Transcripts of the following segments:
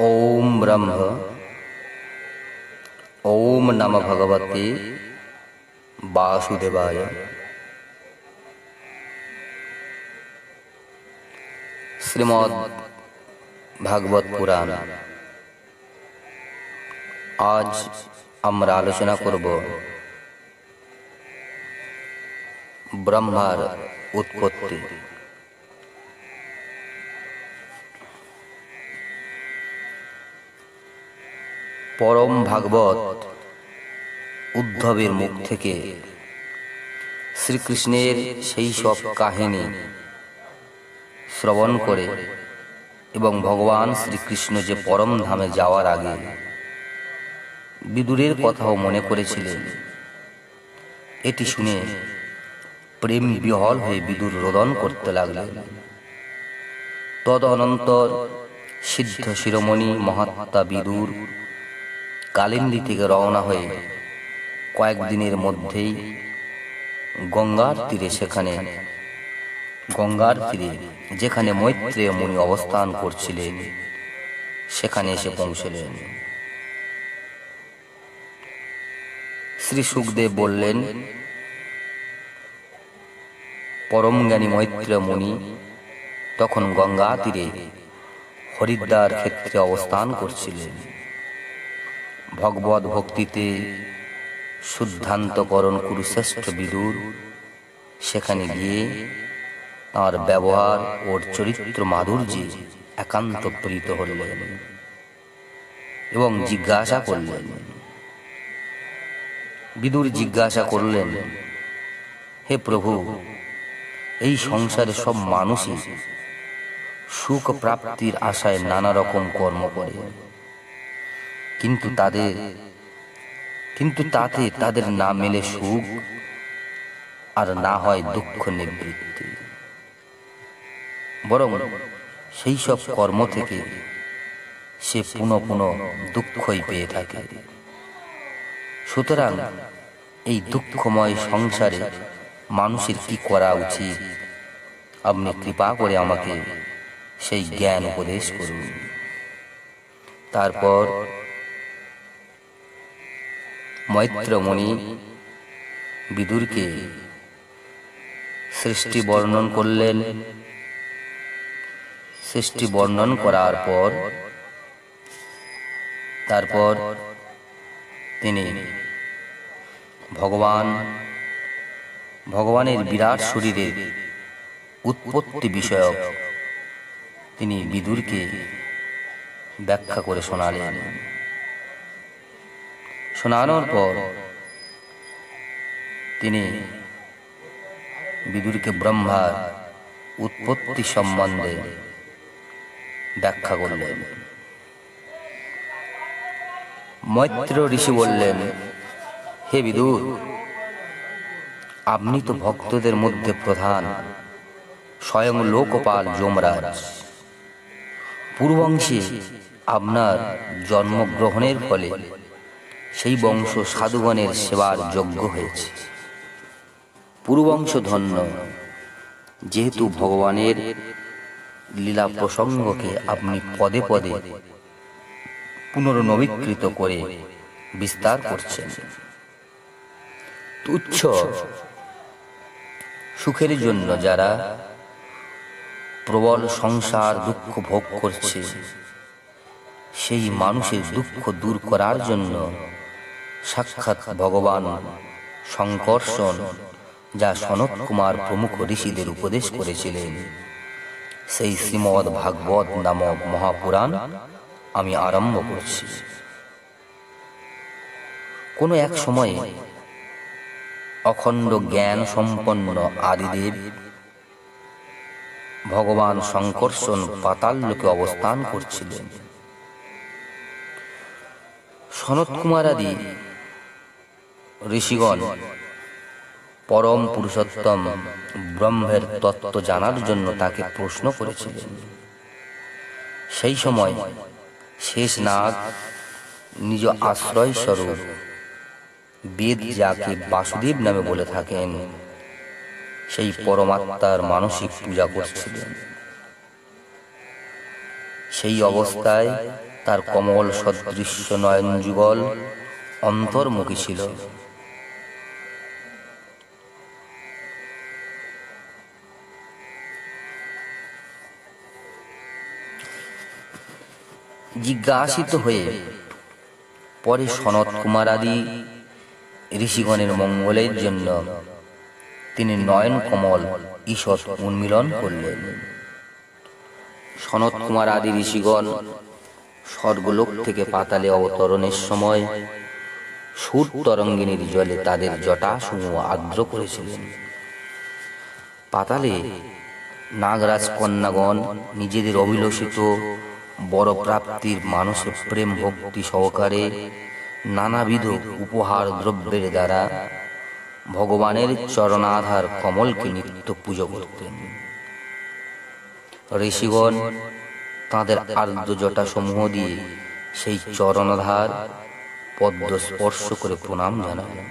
ॐ ब्रह्म ॐ नम भगवते वासुदेवाय শ্রীমদ ভাগবত পুরাণ আজ আমরা আলোচনা করব ব্রহ্মার উৎপত্তি পরম ভাগবত উদ্ধবের মুখ থেকে। শ্রীকৃষ্ণের সেই সব কাহিনী শ্রবণ করে এবং ভগবান শ্রীকৃষ্ণ যে পরম ধামে যাওয়ার আগে বিদুরের কথাও মনে করেছিলেন। এটি শুনে প্রেম বিহল হয়ে বিদুর রোদন করতে লাগলেন। তদনন্তর সিদ্ধ শিরোমণি মহাত্মা বিদুর কালিন্দী থেকে রওনা হয়ে কয়েকদিনের মধ্যেই গঙ্গার তীরে সেখানে, গঙ্গার তীরে যেখানে মৈত্রেয় মুনি অবস্থান করছিলেন, সেখানে এসে পৌঁছলেন। শ্রী সুখদেব বললেন, পরম জ্ঞানী মৈত্র মুনি তখন গঙ্গা তীরে হরিদ্বার ক্ষেত্রে অবস্থান করছিলেন। ভগবত ভক্তিতে শুদ্ধান্তকরণ কুরুশ্রেষ্ঠ বিদুর। সেখানে গিয়ে তাঁর ব্যবহার ওর চরিত্র মাধুর্যে একান্ত প্রীত হলেন এবং জিজ্ঞাসা করলেন, বিদুর জিজ্ঞাসা করলেন, হে প্রভু, এই সংসারে সব মানুষই সুখ প্রাপ্তির আশায় নানা রকম কর্ম করে। কিন্তু তাদের কিন্তু তাতে তাদের না মেলে সুখ আর না হয় দুঃখ নিবৃত্তি। বরং সেই সব কর্ম থেকে সে পুনঃ পুনঃ দুঃখই পেয়ে থাকে। সুতরাং এই দুঃখময় সংসারে মানুষের কি করা উচিত? আপনি কৃপা করে আমাকে সেই জ্ঞান উপদেশ করুন। তারপর মৈত্রমণি বিদুরকে সৃষ্টি বর্ণন করলেন। সৃষ্টি বর্ণন করার পর, তারপর তিনি ভগবান, ভগবানের বিরাট শরীরের উৎপত্তি বিষয়ক তিনি বিদুরকে ব্যাখ্যা করে শোনালেন। শোনানোর পর তিনি বিদুরকে ব্রহ্মার উৎপত্তি সম্বন্ধে ব্যাখ্যা করলেন। মৈত্র ঋষি বললেন, হে বিদুর, আপনি তো ভক্তদের মধ্যে প্রধান, স্বয়ং লোকপাল যমরাজ। পূর্বাংশে আপনার জন্মগ্রহণের ফলে সেই বংশ সাধুগণের সেবার যোগ্য হয়েছে। পূর্বংশ ধন্য যেহেতু ভগবানের লীলা প্রসঙ্গকে আপনি পদে পদে পুনর্নবীকৃত করে বিস্তার করছেন। তুচ্ছ সুখের জন্য যারা প্রবল সংসার দুঃখ ভোগ করছে, সেই মানুষের দুঃখ দূর করার জন্য সাক্ষাৎ ভগবান শঙ্কর্ষণ যা সনত কুমার প্রমুখ ঋষিদের উপদেশ করেছিলেন। সেই শ্রীমদ ভাগবত নামক মহাপুরাণ আমি আরম্ভ করছি। কোনো এক সময়ে অখণ্ড জ্ঞান সম্পন্ন আদিদেব ভগবান শঙ্কর্ষণ পাতাল লোকে অবস্থান করছিলেন। সনত কুমার আদি ঋষিগণ, পরম পুরুষোত্তম ব্রহ্মের তত্ত্ব জানার জন্য তাকে প্রশ্ন করেছিলেন। সেই সময় শেষ নাগ নিজ আশ্রয় স্বরূপ বেদ যাকে বাসুদেব নামে বলে থাকেন, সেই পরমাত্মার মানসিক পূজা করছিলেন। সেই অবস্থায় তার কমল সদৃশ্য নয়ন যুগল অন্তর্মুখী ছিল। জিজ্ঞাসিত হয়ে পরে সনত কুমার আদি ঋষিগণের মঙ্গলের জন্য তিনি নয়ন কমল ঈষৎ উন্মিলন করলেন। সনত কুমার আদি ঋষিগণ স্বর্গলোক থেকে পাতালে অবতরণের সময় সুর তরঙ্গিনীর জলে তাদের জটাসমূহ আর্দ্র করেছিলেন। পাতালে নাগরাজ কন্যাগণ নিজেদের অভিলষিত বড় প্রাপ্তির মানুষের প্রেম ভক্তি সহকারে নানাবিধ উপহার দ্রব্যের দ্বারা ভগবানের চরণাধার কমলকে নিত্য পুজো করতেন। ঋষিগণ তাঁদের আর্দ্র জটা সমূহ দিয়ে সেই চরণাধার পদ্ম স্পর্শ করে প্রণাম জানালেন।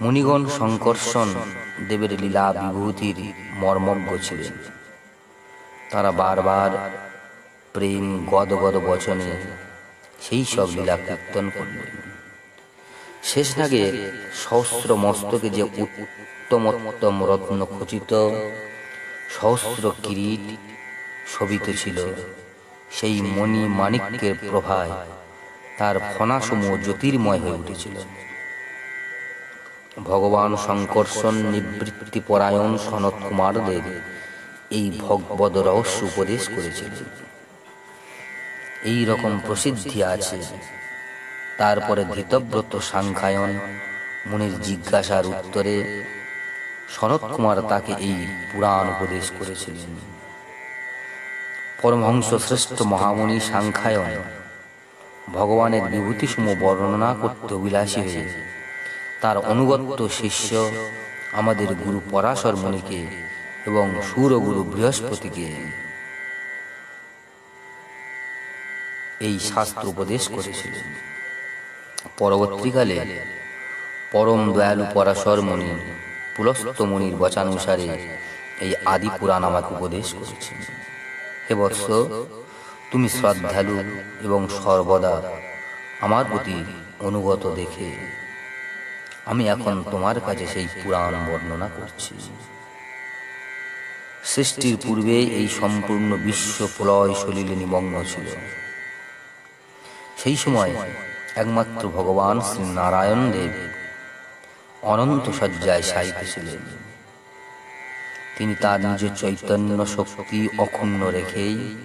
মুনিগণ শঙ্কর্ষণ দেবের লীলা বিভূতির মর্মজ্ঞ ছিলেন। তারা বারবার প্রেম গদগদ বচনে সেই সব লীলা কীর্তন করলেন। শেষ নাগে সহস্র মস্তকে যে উত্তমোত্তম রত্ন খচিত, সহস্র কিরিট শোভিত ছিল, সেই মণি মাণিক্যের প্রভায় তার ফণাসমূহ জ্যোতির্ময় হয়ে উঠেছিল। ভগবান শঙ্কর্ষণ নিবৃত্তি পরায়ণ সনত কুমারদের এই ভগবদ রহস্য উপদেশ করেছিলেন। এই রকম প্রসিদ্ধি আছে। তারপরে ধৃতব্রত সাংখ্যায়ন, মুনির জিজ্ঞাসার উত্তরে শরৎ কুমার তাকে এই পুরাণ উপদেশ করেছিলেন। পরমহংস শ্রেষ্ঠ মহামুনি সাংখ্যায়ন, ভগবানের বিভূতিসমূহ বর্ণনা করতে অভিলাষী হয়ে তার অনুগত্য শিষ্য আমাদের গুরু পরাশর মুনিকে এবং সুরগুরু বৃহস্পতিকে এই শাস্ত্র উপদেশ করেছিলেন। পরবর্তীকালে পরম দয়ালু পরাশর মুনি পুলস্ত বচানুসারে এই আদি পুরাণ আমাকে উপদেশ করেছেন হে বৎস, তুমি শ্রদ্ধালু এবং সর্বদা আমার প্রতি অনুগত দেখে আমি এখন তোমার কাছে সেই পুরাণ বর্ণনা করছি। সৃষ্টির পূর্বে এই সম্পূর্ণ বিশ্ব প্রলয় সলিলে নিমগ্ন ছিল। সেই সময় একমাত্র ভগবান শ্রী নারায়ণ দেব অনন্ত শয্যায় শায়িত তিনি তার নিজ চৈতন্য শক্তি অক্ষুণ্ণ রেখেই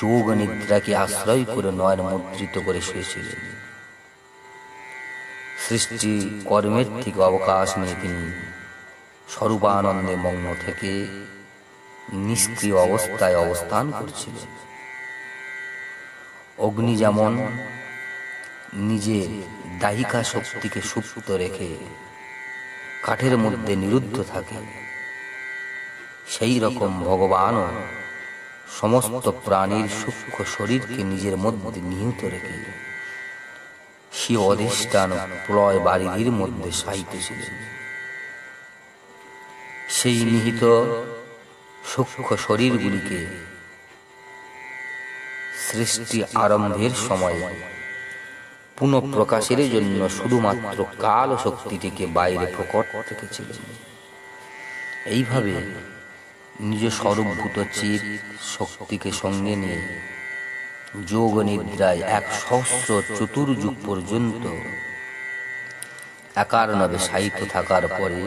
যোগ নিদ্রাকে আশ্রয় করে নয়ন মুদ্রিত করে শুয়েছিলেন। সৃষ্টি কর্মের থেকে অবকাশ নিয়ে তিনি স্বরূপানন্দে মগ্ন থেকে নিষ্ক্রিয় অবস্থায় অবস্থান করছিলেন। অগ্নি যেমন নিজে দাহিকা শক্তিকে সুপ্ত রেখে কাঠের মধ্যে নিরুদ্ধ থাকে সেই রকম ভগবানও সমস্ত প্রাণীর সূক্ষ্ম শরীরকে নিজের মধ্যে নিহিত রেখে সে অধিষ্ঠান প্রলয় বাড়ির মধ্যে সাহিত্য ছিলেন। সেই নিহিত সূক্ষ্ম শরীরগুলিকে সৃষ্টি আরম্ভের সময়। পুনঃপ্রকাশের জন্য শুধুমাত্র কাল শক্তিটিকে বাইরে প্রকট রেখেছিলেন। এইভাবে নিজ স্বরূপভূত চিত শক্তিকে সঙ্গে নিয়ে যোগ নিদ্রায় এক সহস্র চতুর্যুগ পর্যন্ত একারণবে সাহিত্য থাকার পরে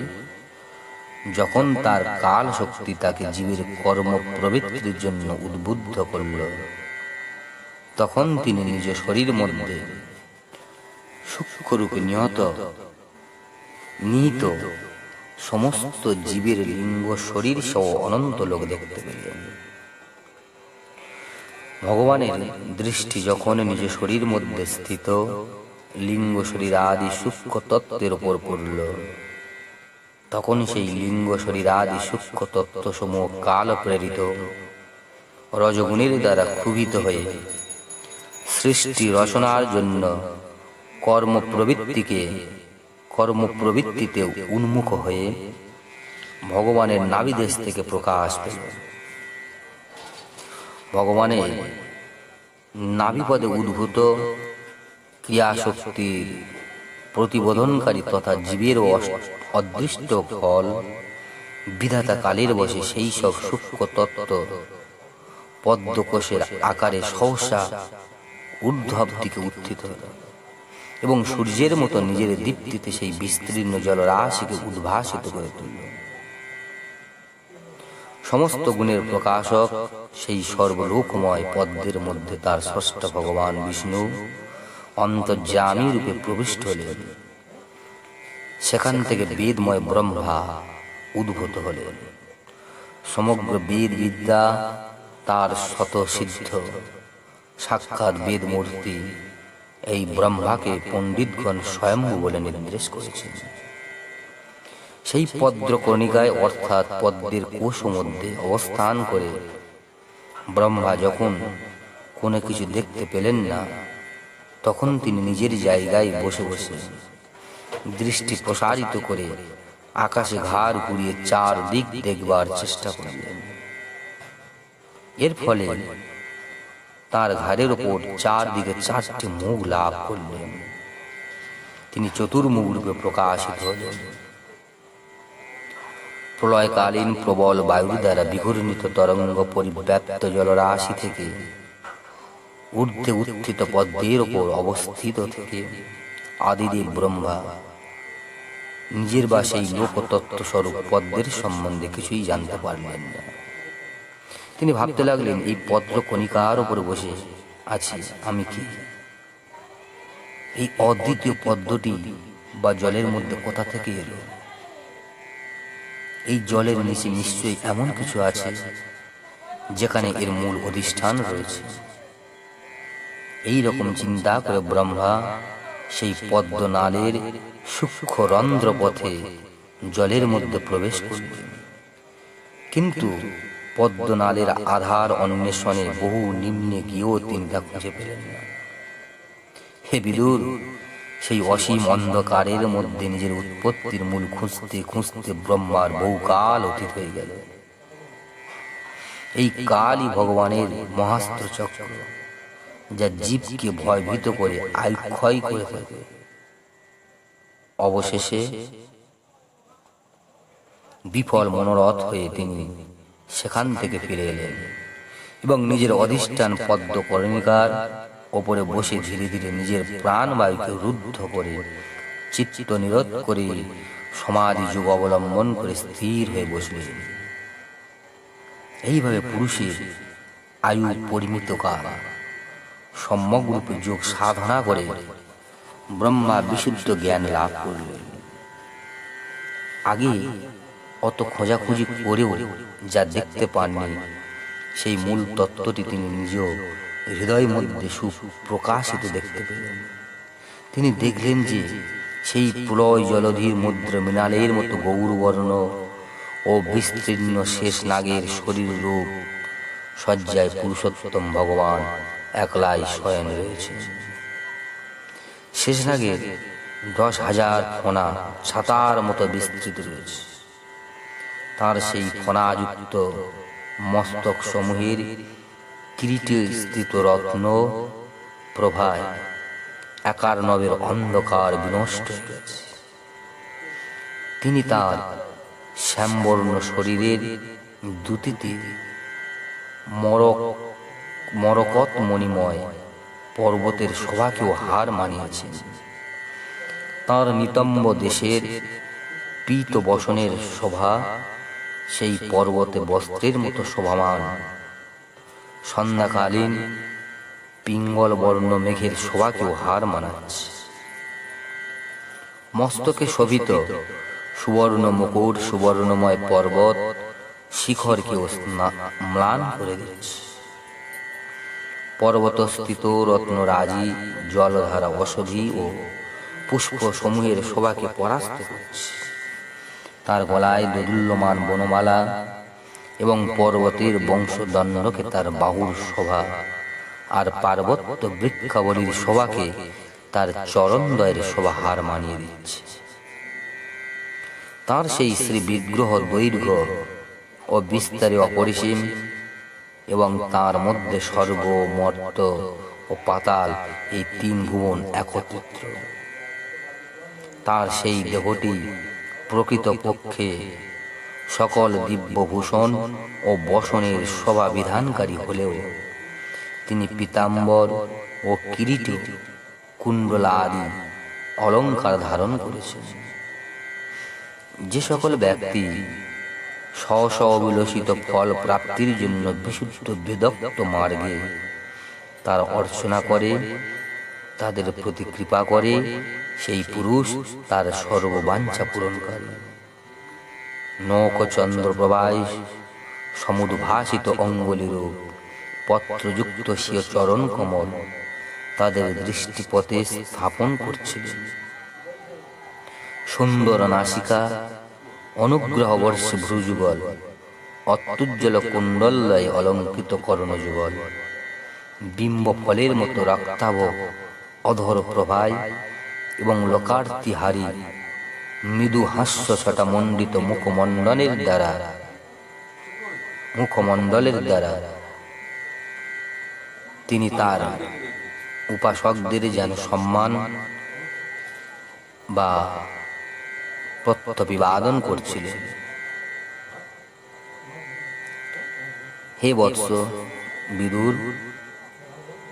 যখন তার কাল শক্তি তাকে জীবের কর্ম প্রবৃত্তির জন্য উদ্বুদ্ধ করল তখন তিনি নিজ শরীর মধ্যে সূক্ষ্মরূপে নিহত। নিহিত সমস্ত জীবের লিঙ্গ শরীর সহ অনন্ত লোক দেখতে পেলেন। ভগবানের দৃষ্টি যখন নিজ শরীর মধ্যে স্থিত, লিঙ্গ শরীর আদি সূক্ষ্ম তত্ত্বের উপর পড়ল। তখন সেই লিঙ্গ শরীর আদি সূক্ষ্ম তত্ত্বসমূহ কাল প্রেরিত রজগুণের দ্বারা ক্ষুভিত হয়ে সৃষ্টি রচনার জন্য কর্ম প্রবৃত্তিকে কর্ম প্রবৃত্তিতে উন্মুখ হয়ে ভগবানের নাবিদেশ থেকে প্রকাশ পেল। ভগবানের নাভিপদে উদ্ভূত ক্রিয়াশক্তির প্রতিবোধনকারী তথা জীবের অদৃষ্ট ফল বিধাতা কালের বসে সেই সব সূক্ষ্ম তত্ত্ব পদ্মকোষের আকারে সহসা ঊর্ধ্ব দিকে উত্থিত হল এবং সূর্যের মতো নিজের দীপ্তিতে সেই বিস্তীর্ণ জলরাশিকে উদ্ভাসিত করে তুলল। সমস্ত গুণের প্রকাশক সেই সর্বলোকময় পদ্মের মধ্যে তার ষষ্ঠ ভগবান বিষ্ণু অন্তর্যামী রূপে প্রবিষ্ট হলেন। সেখান থেকে বেদময় ব্রহ্মা উদ্ভূত হলেন। সমগ্র বেদ বিদ্যা তার শত সিদ্ধ সাক্ষাৎ বেদ মূর্তি এই ব্রহ্মাকে পণ্ডিতগণ স্বয়ম্ভু বলে নির্দেশ করেছেন। সেই পদ্র কণিকায় অর্থাৎ পদ্মের কোষ মধ্যে অবস্থান করে ব্রহ্মা যখন কোনো কিছু দেখতে পেলেন না, তখন তিনি নিজের জায়গায় বসে বসে দৃষ্টি প্রসারিত করে আকাশে ঘাড় ঘুরিয়ে চার দিক দেখবার চেষ্টা করলেন। এর ফলে তার ঘাড়ের ওপর চারদিকে চারটি মুখ লাভ করলেন তিনি চতুর্মুখ রূপে প্রকাশিত হলেন। প্রলয়কালীন প্রবল বায়ুর দ্বারা বিঘূর্ণিত তরঙ্গ পরিব্যাপ্ত জলরাশি থেকে ঊর্ধ্বে উত্থিত পদ্মের ওপর অবস্থিত থেকে আদিদেব ব্রহ্মা নিজের বা সেই লোকতত্ত্ব স্বরূপ পদ্মের সম্বন্ধে কিছুই জানতে পারলেন না। তিনি ভাবতে লাগলেন, এই পদ্ম কণিকার উপরে বসে আছি আমি কি? এই অদ্বিতীয় পদ্মটি বা জলের মধ্যে কোথা থেকে এলো? এই জলের নিচে নিশ্চয়ই এমন কিছু আছে যেখানে এর মূল অধিষ্ঠান রয়েছে। এই রকম চিন্তা করে ব্রহ্মা সেই পদ্মনালের সূক্ষ্ম রন্ধ্র পথে জলের মধ্যে প্রবেশ করলেন। কিন্তু পদ্মনালের আধার অন্বেষণে বহু নিম্নে গিয়েও তিনি তা খুঁজে পেলেন না। হে বিদুর, সেই অসীম অন্ধকারের মধ্যে নিজের উৎপত্তির মূল খুঁজতে খুঁজতে ব্রহ্মার বহুকাল অতীত হয়ে গেল। এই কালই ভগবানের মহাস্ত্র চক্র, যা জীবকে ভয়ভীত করে আয়ু ক্ষয় করে থাকে অবশেষে বিফল মনোরথ হয়ে তিনি সেখান থেকে ফিরে এলেন এবং নিজের অধিষ্ঠান পদ্ম করণিকার ওপরে বসে ধীরে ধীরে নিজের প্রাণবায়ুকে রুদ্ধ করে চিত্ত নিরোধ করে সমাধি যুগ অবলম্বন করে স্থির হয়ে বসলেন এইভাবে পুরুষের আয়ু পরিমিত কাল সম্যকরূপে যোগ সাধনা করে ব্রহ্মা বিশুদ্ধ জ্ঞান লাভ করলেন। আগে অত খোঁজাখুঁজি করেও যা দেখতে পাননি, সেই মূল তত্ত্বটি তিনি নিজ হৃদয় মধ্যে সুপ্রকাশিত দেখতে পেলেন। তিনি দেখলেন যে সেই প্রলয় জলধির মুদ্র মৃণালের মতো গৌরবর্ণ ও বিস্তীর্ণ শেষ নাগের শরীর রূপ শয্যায় পুরুষোত্তম ভগবান একলাই শয়ন রয়েছে। শেষ নাগের দশ হাজার ফোনা ছাতার মতো বিস্তৃত রয়েছে। তার সেই ফণাযুক্ত মস্তক সমূহের কিরিটে স্থিত রত্ন প্রভায় একার নবের অন্ধকার বিনষ্ট হয়ে গেছে তিনি তার শ্যামবর্ণ শরীরের দুতিতে মরক মরকত মণিময় পর্বতের শোভাকেও হার মানিয়েছেন। তার নিতম্ব দেশের পীত বসনের শোভা সেই পর্বতে বস্ত্রের মতো শোভামান। সন্ধ্যাকালীন পিঙ্গল বর্ণ মেঘের শোভাকেও হার মানাচ্ছে। মস্তকে শোভিত সুবর্ণ মুকুট, সুবর্ণময় পর্বত শিখরকেও ম্লান করে দিচ্ছে। পর্বতস্থিত রত্নরাজি জলধারা অসধি ও পুষ্প সমূহের শোভাকে পরাস্ত করছে। তার গলায় দোদুল্যমান বনমালা এবং পর্বতের বংশদণ্ডকে তার বাহুর শোভা আর পার্বত্য বৃক্ষাবলীর শোভাকে তার চরণদয়ের শোভা হার মানিয়ে দিচ্ছে। তার সেই শ্রী বিগ্রহ দৈর্ঘ্য ও বিস্তারে অপরিসীম এবং তার মধ্যে স্বর্গ, মর্ত ও পাতাল এই তিন ভুবন একত্রিত। তার সেই দেহটি প্রকৃত পক্ষে সকল দিব্যভূষণ ও বসনের সভা বিধানকারী হলেও তিনি পীতাম্বর ও কিরীট কুণ্ডলা আদি অলঙ্কার ধারণ করেছেন। যে সকল ব্যক্তি স্ব অবিলসিত ফল প্রাপ্তির জন্য বিশুদ্ধ বেদক্ত মার্গে তার অর্চনা করে তাদের প্রতি কৃপা করে, সেই পুরুষ তার সর্ববাঞ্ছা পূরণকারী নৌক চন্দ্রপ্রবায় সমুদ্ভাসিত অঙ্গলিরূপ পত্রযুক্ত স্বীয় চরণ কমল তাদের দৃষ্টিপথে স্থাপন করছিলেন। সুন্দর নাসিকা অনুগ্রহ বর্ষে ভ্রুযুগল, অত্যুজ্জ্বল কুণ্ডল্লয় অলঙ্কৃত কর্ণযুগল বিম্ব ফলের মতো রক্তাভ অধর প্রভায় এবং লোকার্তিহারী মৃদু হাস্য ছটা মণ্ডিত মুখমণ্ডলের দ্বারা। মুখমণ্ডলের দ্বারা। তিনি তার উপাসকদের যেন সম্মান বা প্রত্যভিবাদন করছিলেন। হে বৎস বিদুর,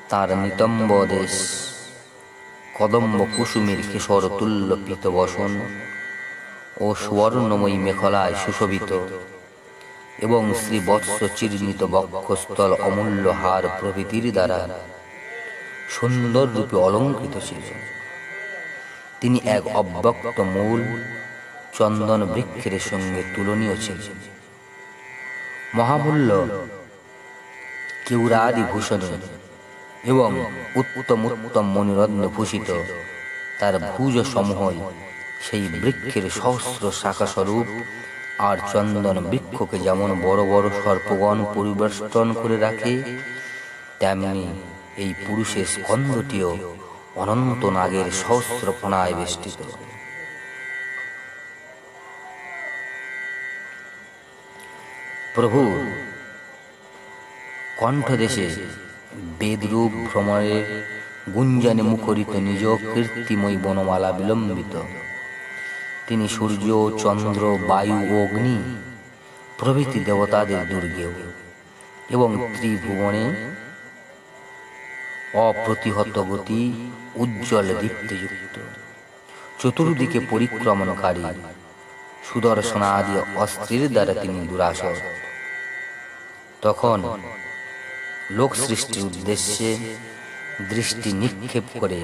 তার নিতম্ব দেশ কদম্ব কুসুমের কিশোর তুল্য বসন ও সুবর্ণময়ী মেখলায় সুশোভিত এবং শ্রী বৎস চিহ্নিত বক্ষস্থল অমূল্য হার প্রভৃতির দ্বারা সুন্দর রূপে অলঙ্কৃত ছিলেন তিনি এক অব্যক্ত মূল চন্দন বৃক্ষের সঙ্গে তুলনীয় ছিলেন। মহামূল্য কেউরাদি ভূষণে এবং উত্তম উত্তম মনিরত্নে ভূষিত। তার ভুজ সমূহই সেই বৃক্ষের সহস্র শাখা স্বরূপ আর চন্দন বৃক্ষকে যেমন বড় বড় সর্পগণ পরিবেষ্টন করে রাখে, তেমনি এই পুরুষের স্কন্ধটিও অনন্ত নাগের সহস্র ফণায় বেষ্টিত। প্রভু, কণ্ঠদেশে বেদরূপ ভ্রমণের গুঞ্জনে মুখরিত নিজ কীর্তিময় বনমালা বিলম্বিত। তিনি সূর্য, চন্দ্র, বায়ু অগ্নি প্রভৃতি দেবতাদের দুর্গেও এবং ত্রিভুবনে অপ্রতিহত গতি উজ্জ্বল দীপ্তিযুক্ত। চতুর্দিকে পরিক্রমণকারী সুদর্শনাদি অস্ত্রের দ্বারা তিনি দুরাসর তখন লোক সৃষ্টির উদ্দেশ্যে দৃষ্টি নিক্ষেপ করে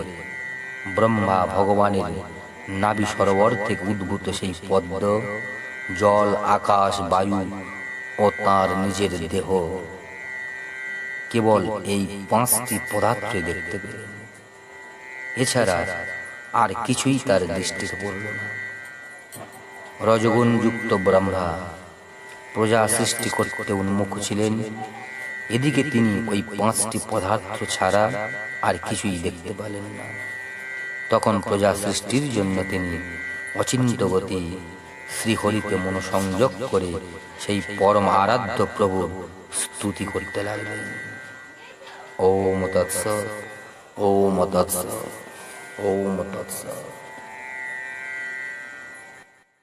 ব্রহ্মা ভগবানের নাবি সরোবর থেকে উদ্ভূত সেই পদ্ম, জল, আকাশ, বায়ু ও তার নিজের দেহ। কেবল এই পাঁচটি পদার্থই দেখতে পেলেন। এছাড়া আর কিছুই তার দৃষ্টিতে পড়ল না। রজগুণযুক্ত ব্রহ্মা প্রজা সৃষ্টি করতে উন্মুখ ছিলেন এদিকে তিনি ওই পাঁচটি পদার্থ ছাড়া আর কিছুই দেখতে পেলেন না। তখন প্রজা সৃষ্টির জন্য তিনি অচিন্ত গতি শ্রীহরিতে মনোসংযোগ করে সেই পরম আরাধ্য প্রভুর স্তুতি করতে লাগলেন। ওম তৎস ওম তৎস ওম তৎস।